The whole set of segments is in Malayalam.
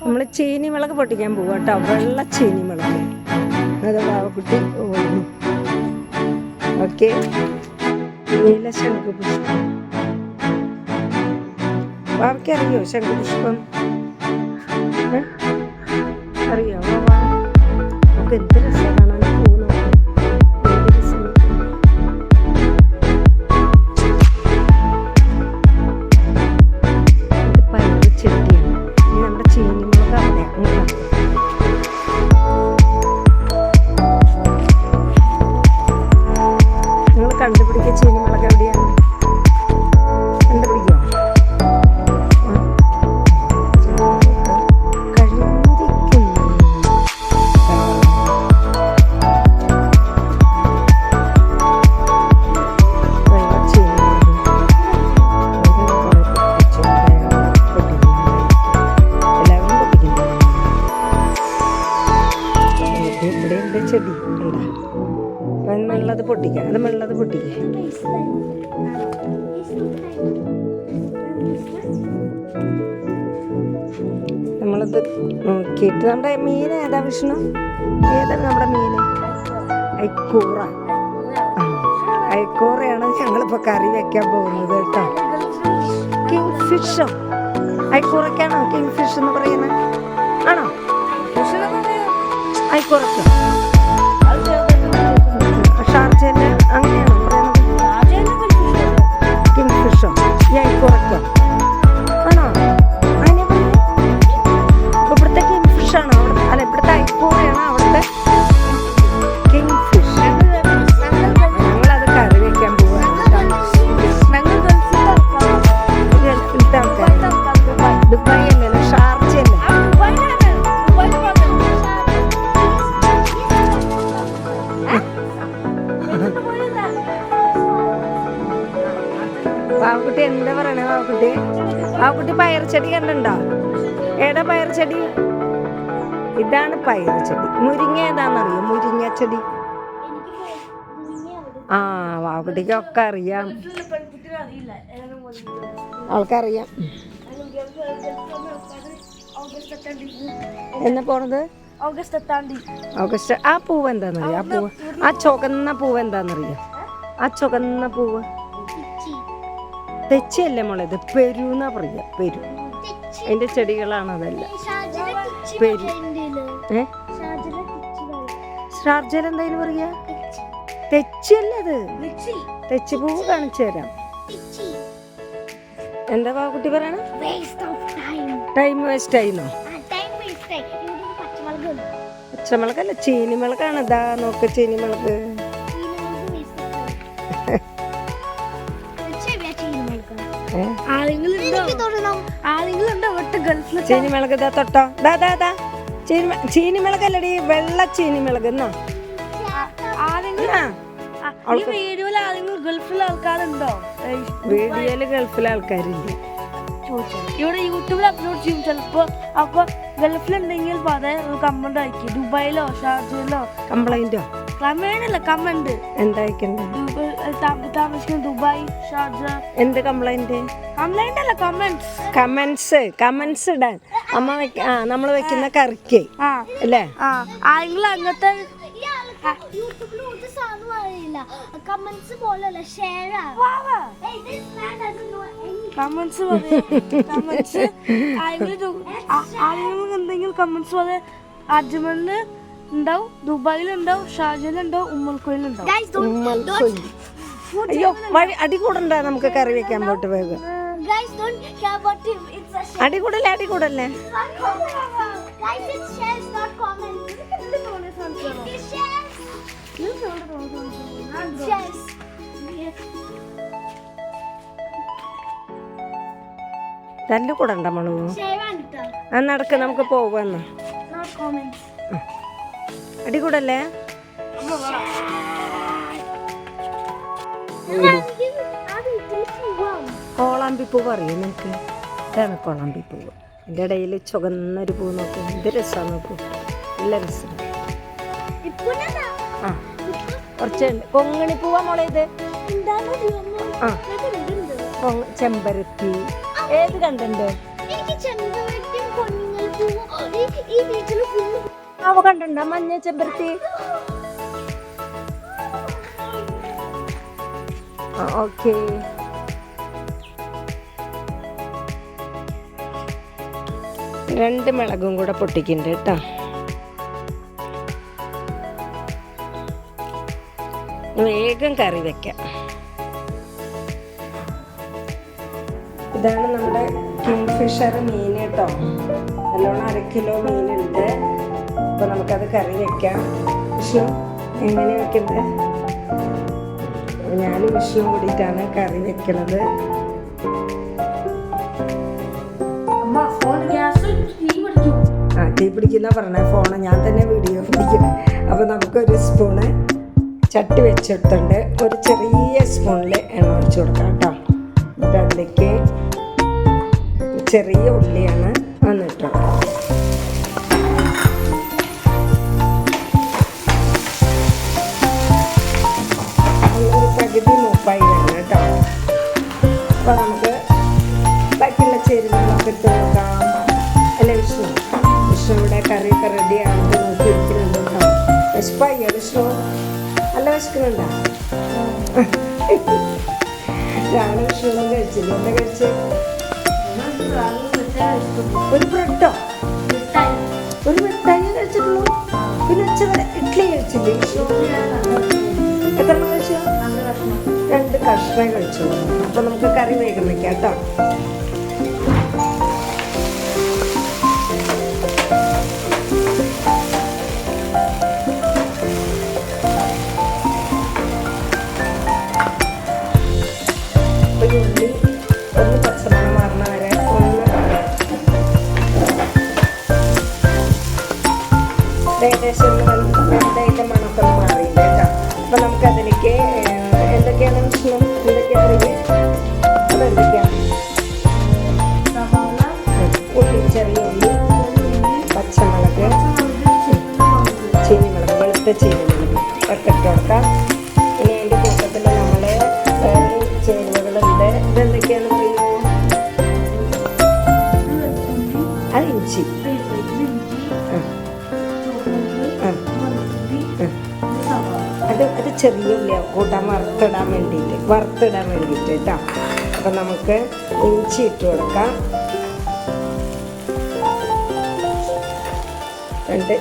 നമ്മൾ ചീനി മുളക് പൊട്ടിക്കാൻ പോകും കേട്ടോ. വെള്ള ചീനി മുളക് അത് ഓക്കെ. നീല ശംഖുപുഷ്പം. വാവയ്ക്ക് അറിയോ ശംഖുപുഷ്പം? അറിയോ? എന്ത് വെള്ളത് പൊട്ടിക്കാം. അത് വെള്ളത് പൊട്ടിക്കാം. നമ്മളത് നോക്കിയിട്ട് നമ്മുടെ മീൻ ഏതാ വിഷ്ണു? ഏതാണ് നമ്മുടെ മീൻ? ഐക്കൂറ. ഐക്കൂറയാണ് ഞങ്ങളിപ്പോൾ കറി വെക്കാൻ പോകുന്നത് കേട്ടോ. കിങ് ഫിഷോ ഐക്കൂറയ്ക്കാണോ കിങ് ഫിഷ് എന്ന് പറയുന്നത്? ആണോ? ഐക്കൂറയ്ക്കോ. ഷാർജയിൽ അങ്ങനെയാണോ ചെടി കണ്ടുണ്ടോ ഏതാ പയർ ചെടി ഇതാണ് പയർ ചെടി മുരിങ്ങ ഏതാണെന്നറിയോ മുരിങ്ങ ചെടി. ആ അവിടേക്കൊക്കെ അറിയാം. ആൾക്കറിയാം. എന്നാ പോണത്? ഓഗസ്റ്റ് ആ പൂവ് എന്താണെന്നറിയോ ആ പൂവ് ആ ചുവന്ന പൂവ് എന്താണെന്നറിയോ ആ ചുവന്ന പൂവ്. തെച്ചിയല്ലേ മോളെ ഇത്? പെരു എന്നാ പറയുക. പെരു. അതിന്റെ ചെടികളാണ് അതെല്ലാം. പെരു. ഏ? ഷാർജയിൽ എന്തായാലും പറയാ? തെച്ചിയല്ലേ അത്? തെച്ചി. പൂവ് കാണിച്ചു തരാം. എന്താ പാകുട്ടി പറയണ? ടൈം വേസ്റ്റ് ആയിന്നോ? പച്ചമുളകല്ല ചീനിമുളകാണ്. ഇതാ നോക്ക് ചീനിമുളക്. ചീനിമുളക് ഇതാ തൊട്ടോ. ദാ ദാ ദാ. ചീനി ചീനിമിളകല്ലടി വെള്ള ചീനിമുളക് എന്നാ? ഗൾഫിലെ ആൾക്കാരുണ്ടോ? വീഡിയോയിൽ ഗൾഫിലെ ആൾക്കാരില്ല. ഇവിടെ യൂട്യൂബിൽ അപ്ലോഡ് ചെയ്യും ചിലപ്പോ. അപ്പൊ ഗൾഫിലുണ്ടെങ്കിൽ പറയാൻ കമന്റ് അയക്കും. ദുബായിലോ ഷാർജയിലോ? കംപ്ലൈന്റോ കമേണ്ടല്ല കമന്റ് എന്താ അയക്കണ്ടേ? താമസിക്കുന്ന ദുബായ് ഷാർജ. എന്ത് കംപ്ലൈന്റ് കംപ്ലൈന്റ് അല്ല കമന്റ്സ് കമന്റ്സ് കമന്റ്സ് ഇടാൻ. അമ്മ ആ നമ്മൾ വെക്കുന്ന കറിക്ക് അല്ലേ? ആ. ആരെങ്കിലും അങ്ങനത്തെ കമന്റ്സ് പോലല്ല ഷെയർ കമന്റ്സ് കമന്റ്സ് ആരെങ്കിലും എന്തെങ്കിലും ഉണ്ടാവും ദുബായിലുണ്ടാവും ഷാർജയിലുണ്ടാവും ഉമ്മൽക്കോയിലുണ്ടാവും ഉമ്മൽക്കൊല്ലി. അയ്യോ വഴി അടി കൂടണ്ട നമുക്ക് കറി വെക്കാൻ പോട്ട് വേഗം. അടികൂടല്ലേ അടികൂടല്ലേ? തല്ലു കൂടണ്ട മണു ആ നടക്ക് നമുക്ക് പോവാന്ന് നോട്ട് വീട്ടിൽ പോവാം കോളാമ്പി പറയും നിനക്ക്. ഇതാണ് കോളാമ്പി പൂവ് എന്റെ ഇടയിൽ ചുവന്നൊരു പൂ നോക്കും. എന്ത് രസമാണ് നോക്കൂ. നല്ല രസമാണ് ആ കുറച്ച് കൊങ്ങണി പൂവാ മോളെ ഇത്? ആ ചെമ്പരത്തി. ഏത് കണ്ടുണ്ട്? അവ കണ്ടണ്ട? മഞ്ഞ ചെമ്പരത്തി? ഓക്കെ. രണ്ട് മിളകും കൂടെ പൊട്ടിക്കുന്നുണ്ട് കേട്ടോ. വേഗം കറി വെക്കാം. ഇതാണ് നമ്മുടെ കിങ്ഫിഷർ മീൻ കേട്ടോ. നല്ലോണം അര കിലോ മീനുണ്ട്. അപ്പോൾ നമുക്കത് കറി വെക്കാം. വിഷ്ണു എങ്ങനെ വെക്കുന്നത്? ഞാനും വിഷ്ണു കൂടിയിട്ടാണ് കറി വെക്കണത്. ആ തീ പിടിക്കുന്ന പറഞ്ഞ ഫോണ് ഞാൻ തന്നെ വീഡിയോ പിടിക്കുന്നത് അപ്പോൾ നമുക്കൊരു സ്പൂണ് ചട്ടി വെച്ചെടുത്തുണ്ട് ഒരു ചെറിയ സ്പൂണിൽ എണ്ണ ഒഴിച്ച് കൊടുക്കാം കേട്ടോ. എന്നിട്ട് അതിലേക്ക് ചെറിയ ഉള്ളിയാണ് വിശപ്പായോ വിഷ്ണു നല്ല വിശക്കുന്നുണ്ടോ? രാവിലെ വിഷ്ണു ഒന്നും കഴിച്ചില്ല എന്താ കഴിച്ച്. ഒരു ബ്രെഡോ? ഒരു മിഠായി കഴിച്ചിട്ടുള്ളൂ. പിന്നെ ഉച്ച വരെ ഇഡ്ഡലി കഴിച്ചില്ലേ? എത്ര കഴിച്ചു? രണ്ട് കഷ്ണം കഴിച്ചു അപ്പൊ നമുക്ക് കറി വേഗം വെക്കാം കേട്ടോ. ചീനിമുളക് ഒറ്റ കൊടുക്കാം ഇനി അതിന്റെ കൂട്ടത്തിൽ നമ്മൾ ചേരുവകളുണ്ട് ഇതെന്തൊക്കെയാണ് പറയുമോ അത് ഇഞ്ചി അത് അത് ചെറിയ കൂട്ടാൻ വറുത്തിടാൻ വേണ്ടിയിട്ട് വറുത്തിടാൻ വേണ്ടിയിട്ട് കേട്ടോ അപ്പം നമുക്ക് ഇഞ്ചി ഇട്ട് കൊടുക്കാം രണ്ട്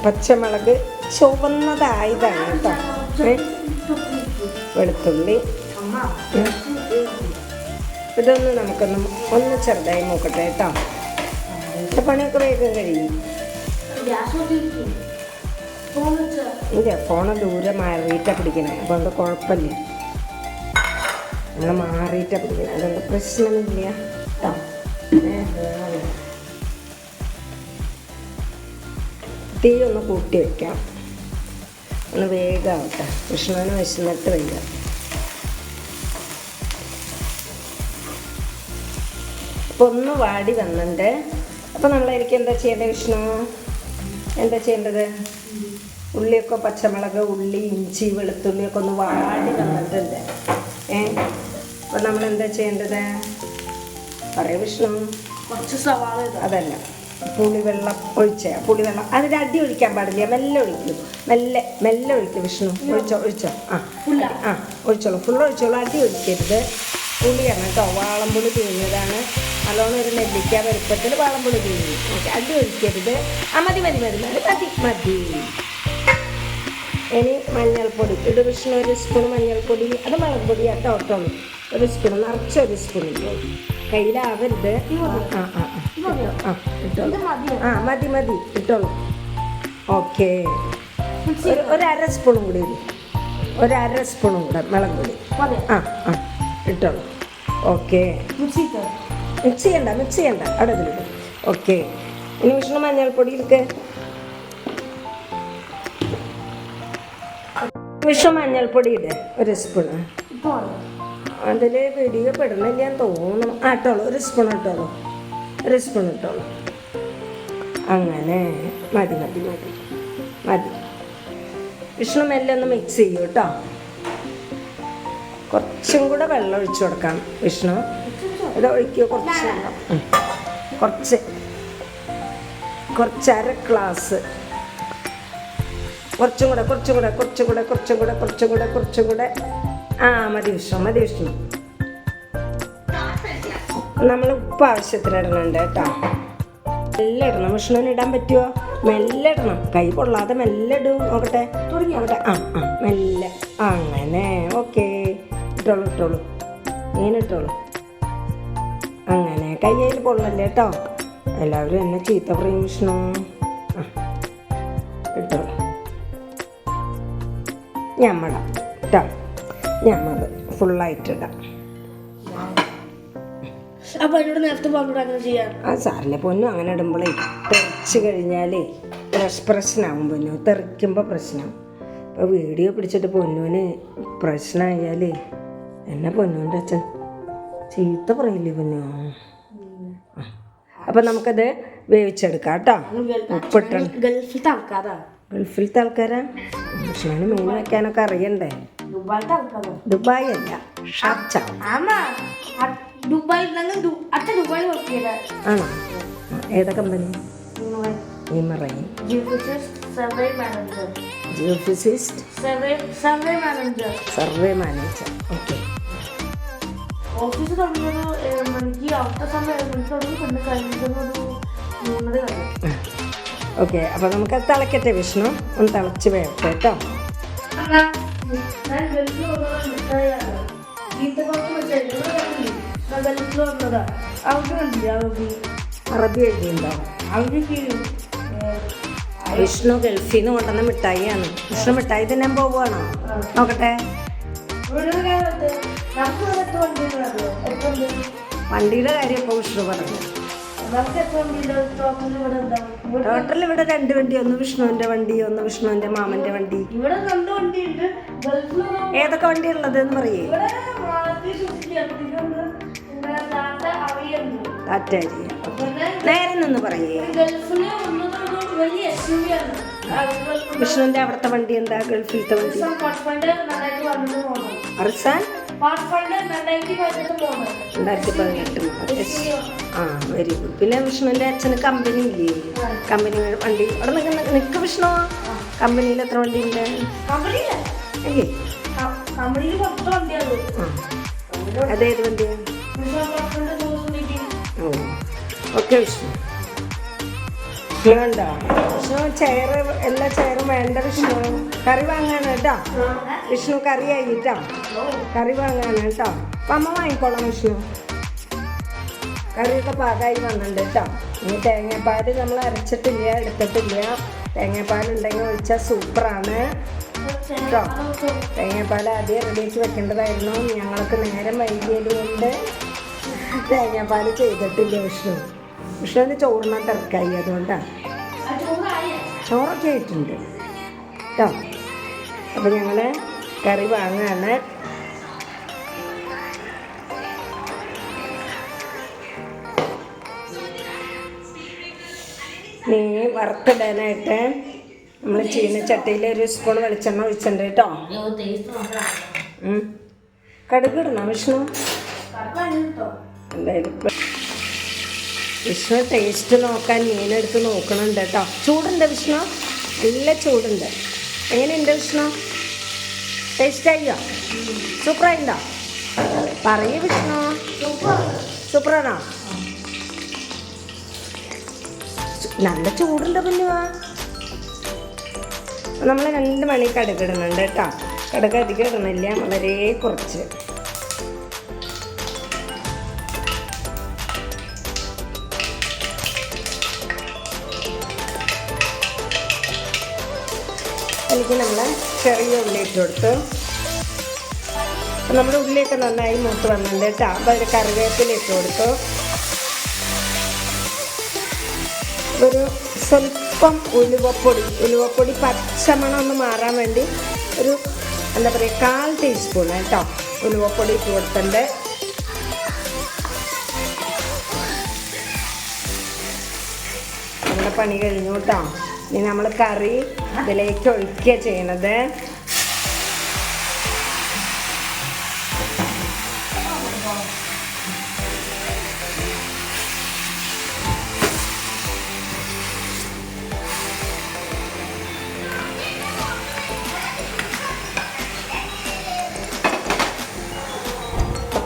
പച്ചമുളക് ചുവന്നതായതാണ് കേട്ടോ? വെളുത്തുള്ളി. ഇതൊന്ന് നമുക്കൊന്ന് ഒന്ന് ചെറുതായി നോക്കട്ടെ കേട്ടോ. എന്റെ പണിയൊക്കെ വേഗം കഴിയും ഇല്ല ഫോണ് ദൂരെ മാറിയിട്ടാണ് പിടിക്കണേ അതുകൊണ്ട് കുഴപ്പമില്ല. നമ്മൾ മാറിയിട്ടാണ് പിടിക്കണേ. അതുകൊണ്ട് പ്രശ്നമില്ല കേട്ടോ. തീ ഒന്ന് കൂട്ടി വെക്കാം. ഒന്ന് വേഗമാവട്ടെ കൃഷ്ണന് വിശന്നിട്ട് വയ്യ. അപ്പോൾ ഒന്ന് വാടി വന്നിട്ട് അപ്പോൾ നമ്മളായിരിക്കും എന്താ ചെയ്യേണ്ടത് വിഷ്ണു എന്താ ചെയ്യേണ്ടത്? ഉള്ളിയൊക്കെ പച്ചമുളക് ഉള്ളി ഇഞ്ചി വെളുത്തുള്ളിയൊക്കെ ഒന്ന് വാടി വന്നിട്ടുണ്ട്. ഏ? അപ്പോൾ നമ്മൾ എന്താ ചെയ്യേണ്ടത്? പറയൂ വിഷ്ണു കുറച്ച് സവാള അതല്ല പുളിവെള്ളം ഒഴിച്ച. പുളിവെള്ളം. അതിന്റെ അടി ഒഴിക്കാൻ പാടില്ല. മെല്ലെ ഒഴിക്കൂ. മെല്ലെ മെല്ലെ ഒഴിക്കും വിഷ്ണു. ഒഴിച്ചോ ഒഴിച്ചോ. ആ? ആ ഒഴിച്ചോളൂ. ഫുൾ ഒഴിച്ചോളൂ. അടി ഒഴിക്കരുത്. പുളിയാണ് കേട്ടോ. വാളംപുളി പിഴിഞ്ഞതാണ് നല്ലോണം ഒരു നെല്ലിക്ക വലുപ്പത്തിൽ വാളംപുളി പിഴിഞ്ഞു ഓക്കെ അടി ഒഴിക്കരുത്. ആ മതി മതി മതി മതി മതി മതി. ഇനി മഞ്ഞൾപ്പൊടി. ഇത് വിഷ്ണു ഒരു സ്പൂൺ മഞ്ഞൾപ്പൊടി. അത് മുളക് പൊടി കേട്ടോ ഇട്ടോളൂ ഒരു സ്പൂൺ നിറച്ചൊരു സ്പൂൺ കയ്യിലാവരുത്. ആ ആ. ആ ഇട്ടോളൂ. മതി മതി ഇട്ടോളൂ. ഓക്കെ. ഒരു ഒരു അര സ്പൂണും കൂടി ഒരര ഒരു അര സ്പൂണും കൂടെ മുളക് പൊടി. മതി ആ ആ ഇട്ടോളൂ. ഓക്കെ. മിക്സി ചെയ്യണ്ട മിക്സ് ചെയ്യണ്ട. അവിടെ ഇതിലിടും ഓക്കെ. ഇനി വിഷ്ണു മഞ്ഞൾപ്പൊടി എടുക്ക് വിഷ്ണു മഞ്ഞൾപ്പൊടി ഇട് ഒരു സ്പൂണ്. അതിൽ പെടുന്നില്ല എന്ന് തോന്നുന്നു. ആ ഇട്ടോളൂ ഒരു സ്പൂൺ ഇട്ടോളൂ. ഒരു സ്പൂൺ അങ്ങനെ മതി മതി മതി മതി. വിഷ്ണു മെല്ലെ ഒന്ന് മിക്സ് ചെയ്യൂ കേട്ടോ കുറച്ചും കൂടെ വെള്ളം ഒഴിച്ചു കൊടുക്കാം വിഷ്ണു ഇത് ഒഴിക്കുക കുറച്ച്. കുറച്ച്. കുറച്ച് അര ഗ്ലാസ്. കുറച്ചും കൂടെ കുറച്ചും കൂടെ കുറച്ചും കൂടെ കുറച്ചും കൂടെ കുറച്ചും കൂടെ കുറച്ചും കൂടെ. ആ മതി വിഷ്ണു മതി വിഷ്ണു നമ്മൾ ഉപ്പ് ആവശ്യത്തിന് ഇടണുണ്ട് കേട്ടോ. മെല്ലെ ഇടണം. വിഷ്ണുവിന് ഇടാൻ പറ്റുമോ മെല്ലെ ഇടണം. കൈ പൊള്ളാതെ മെല്ലെ ഇടും. നോക്കട്ടെ. നോക്കട്ടെ. ആ ആ മെല്ലെ. അങ്ങനെ. ഓക്കെ. ഇട്ടോളൂ ഇട്ടോളൂ. ഇങ്ങനെ ഇട്ടോളൂ. അങ്ങനെ. കൈ കയ്യിൽ പൊള്ളല്ലേ കേട്ടോ? എല്ലാവരും എന്നെ ചീത്ത പറയും വിഷ്ണു ആ ഇട്ടോളൂ. ഞമ്മടാം. കേട്ടോ. ഞമ്മത് ഫുള്ളായിട്ടിടാം അപ്പൊ എന്നോട് നേരത്തെ പറഞ്ഞോട് അങ്ങനെ ചെയ്യാൻ? ആ സാറിലെ പൊന്നു അങ്ങനെ ഇടുമ്പോഴേ തെറിച്ച് കഴിഞ്ഞാലേ പ്രശ് പ്രശ്നമാകും പൊന്നു. തെറിക്കുമ്പോൾ പ്രശ്നം ഇപ്പോൾ വീഡിയോ പിടിച്ചിട്ട് പൊന്നുവിന് പ്രശ്നമായാലേ എന്നെ പൊന്നുവിന്റെ അച്ഛൻ ചീത്ത പറയില്ലേ പൊന്നു? അപ്പൊ നമുക്കത് വേവിച്ചെടുക്കാം കേട്ടോ. ഗൾഫിലത്തെ ആൾക്കാരാ? ഗൾഫിലത്തെ ആൾക്കാരാ? ഭക്ഷണം മീൻ വയ്ക്കാനൊക്കെ അറിയണ്ടേ? ദുബായ് അല്ല ഷാർജ ആമാ അ- ദുബായ് ഞങ്ങൾ ദു- അച്ഛൻ ദുബായ് വർക്ക് ചെയ്ത ആണോ? ഏതാ company manager geo physicist survey manager survey manager okay office തുടങ്ങിയത് എനിക്ക് അവിടുത്തെ സമയം തുടങ്ങി പിന്നെ കഴിഞ്ഞത് ഒരു മൂന്നര കഴിഞ്ഞു ഓക്കെ അപ്പോൾ നമുക്ക് തിളക്കട്ടെ വിഷ്ണു. ഒന്ന് തിളച്ച് വേണം കേട്ടോ. ഞാൻ ഗൾഫിൽ വന്നത് അവിടെ കണ്ടില്ലേ അവിടെ അറബി എഴുതിയുണ്ടോ അവിടെ വിഷ്ണു ഗൾഫിൽ നിന്ന് കൊണ്ടുവന്ന മിഠായിയാണ്. വിഷ്ണു മിഠായി തന്നെ പോവുകയാണോ? നോക്കട്ടെ. ഉണ്ട്? വണ്ടിയുടെ കാര്യം ഇപ്പോൾ വിഷ്ണു പറഞ്ഞു. ടോട്ടൽ ഇവിടെ രണ്ട് വണ്ടി ഒന്ന് വിഷ്ണുവിന്റെ വണ്ടി ഒന്ന് വിഷ്ണുവിന്റെ മാമന്റെ വണ്ടി. ഏതൊക്കെ വണ്ടി ഉള്ളത് എന്ന് പറയേ ടാറ്റ നേരെ നിന്ന് പറയേ. വിഷ്ണുവിന്റെ അവിടുത്തെ വണ്ടി എന്താ? ഗൾഫിലത്തെ വണ്ടി. അർസാൻ രണ്ടായിരത്തി പതിനെട്ട് ആ വെരി ഗുഡ് പിന്നെ വിഷ്ണുവിന്റെ അച്ഛന് കമ്പനി ഇല്ലേ? കമ്പനി വണ്ടി. അവിടെ നിൽക്കുന്ന നിൽക്ക് വിഷ്ണു. കമ്പനിയിൽ എത്ര വണ്ടി ഉണ്ട്? അതേത് വണ്ടിയാണ് ഓക്കെ വിഷ്ണു വിഷ്ണു ചെയറ് എല്ലാ ചെയറും വേണ്ട വിഷ്ണു. കറി വാങ്ങാനാണ് കേട്ടോ വിഷ്ണു കറി ആയി കേട്ടോ കറി വാങ്ങാനാണ് കേട്ടോ അപ്പം അമ്മ വാങ്ങിക്കോളാം വിഷ്ണു. കറിയൊക്കെ പാകമായി വന്നിട്ടുണ്ട് കേട്ടോ ഇനി തേങ്ങാപ്പാൽ നമ്മൾ അരച്ചിട്ടില്ല എടുത്തിട്ടില്ല. തേങ്ങാപ്പാൽ ഉണ്ടെങ്കിൽ ഒഴിച്ചാൽ സൂപ്പറാണ് കേട്ടോ തേങ്ങാപ്പാൽ ആദ്യം റെഡിയാക്കി വെക്കേണ്ടതായിരുന്നു. ഞങ്ങൾക്ക് നേരം വൈകിയത് കൊണ്ട് തേങ്ങാപ്പാൽ ചെയ്തിട്ടില്ല വിഷ്ണു. വിഷ്ണുവിന് ചോറിനാൻ തിരക്കായി അതുകൊണ്ടാണ് ചോറൊക്കെ ആയിട്ടുണ്ട്. കേട്ടോ അപ്പോൾ ഞങ്ങൾ കറി വാങ്ങുകയാണ് മീൻ വറുത്തിടാനായിട്ട് നമ്മൾ ചീനച്ചട്ടിയിൽ ഒരു സ്പൂൺ വെളിച്ചെണ്ണ ഒഴിച്ചിട്ടുണ്ട് കേട്ടോ. കടുക് ഇടണം വിഷ്ണു? എന്തായാലും വിഷ്ണു ടേസ്റ്റ് നോക്കാൻ മീനെടുത്ത് നോക്കണുണ്ട് കേട്ടോ. ചൂടുണ്ട് വിഷ്ണു? നല്ല ചൂടുണ്ട്. എങ്ങനെയുണ്ട് വിഷ്ണു? ടേസ്റ്റ് ആയോ? സൂപ്പറായിണ്ടോ പറയൂ വിഷ്ണു. സൂപ്പറാണോ നല്ല ചൂടുണ്ട് പിന്നുവാ. നമ്മൾ രണ്ട് മണി കടുകിടുന്നുണ്ട് കേട്ടോ. കടുക് അധികം ഇടുന്നില്ല. വളരെ കുറച്ച്. എനിക്ക് നമ്മൾ ചെറിയ ഉള്ളി ഇട്ട് കൊടുത്തു. നമ്മുടെ ഉള്ളിയൊക്കെ നന്നായി മൂത്ത് വന്നിട്ടുണ്ട് കേട്ടോ. അപ്പോൾ അതിൽ കറിവേപ്പില ഇട്ട് കൊടുത്തു. ഒരു സ്വല്പം ഉലുവപ്പൊടി ഉലുവപ്പൊടി പച്ചമണം ഒന്ന് മാറാൻ വേണ്ടി ഒരു എന്താ പറയുക കാൽ ടീസ്പൂൺ കേട്ടോ ഉലുവപ്പൊടി ഇട്ട് നമ്മുടെ പണി കഴിഞ്ഞു കേട്ടോ. ഇനി നമ്മൾ കറി ഇതിലേക്ക് ഒഴിക്കുക ചെയ്യണത്.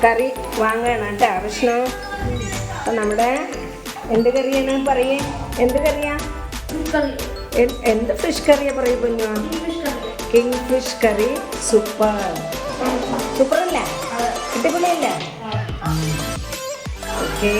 കറി വാങ്ങണം കേട്ടോ. കൃഷ്ണ അപ്പം നമ്മുടെ എന്ത് കറിയാണ് പറയേ? എന്ത് കറിയാ? എന്ത് ഫിഷ് കറിയാ പറയൂ പൊന്നു? King fish curry. Super super അല്ല? അടിപൊളിയല്ലേ? ഓക്കെ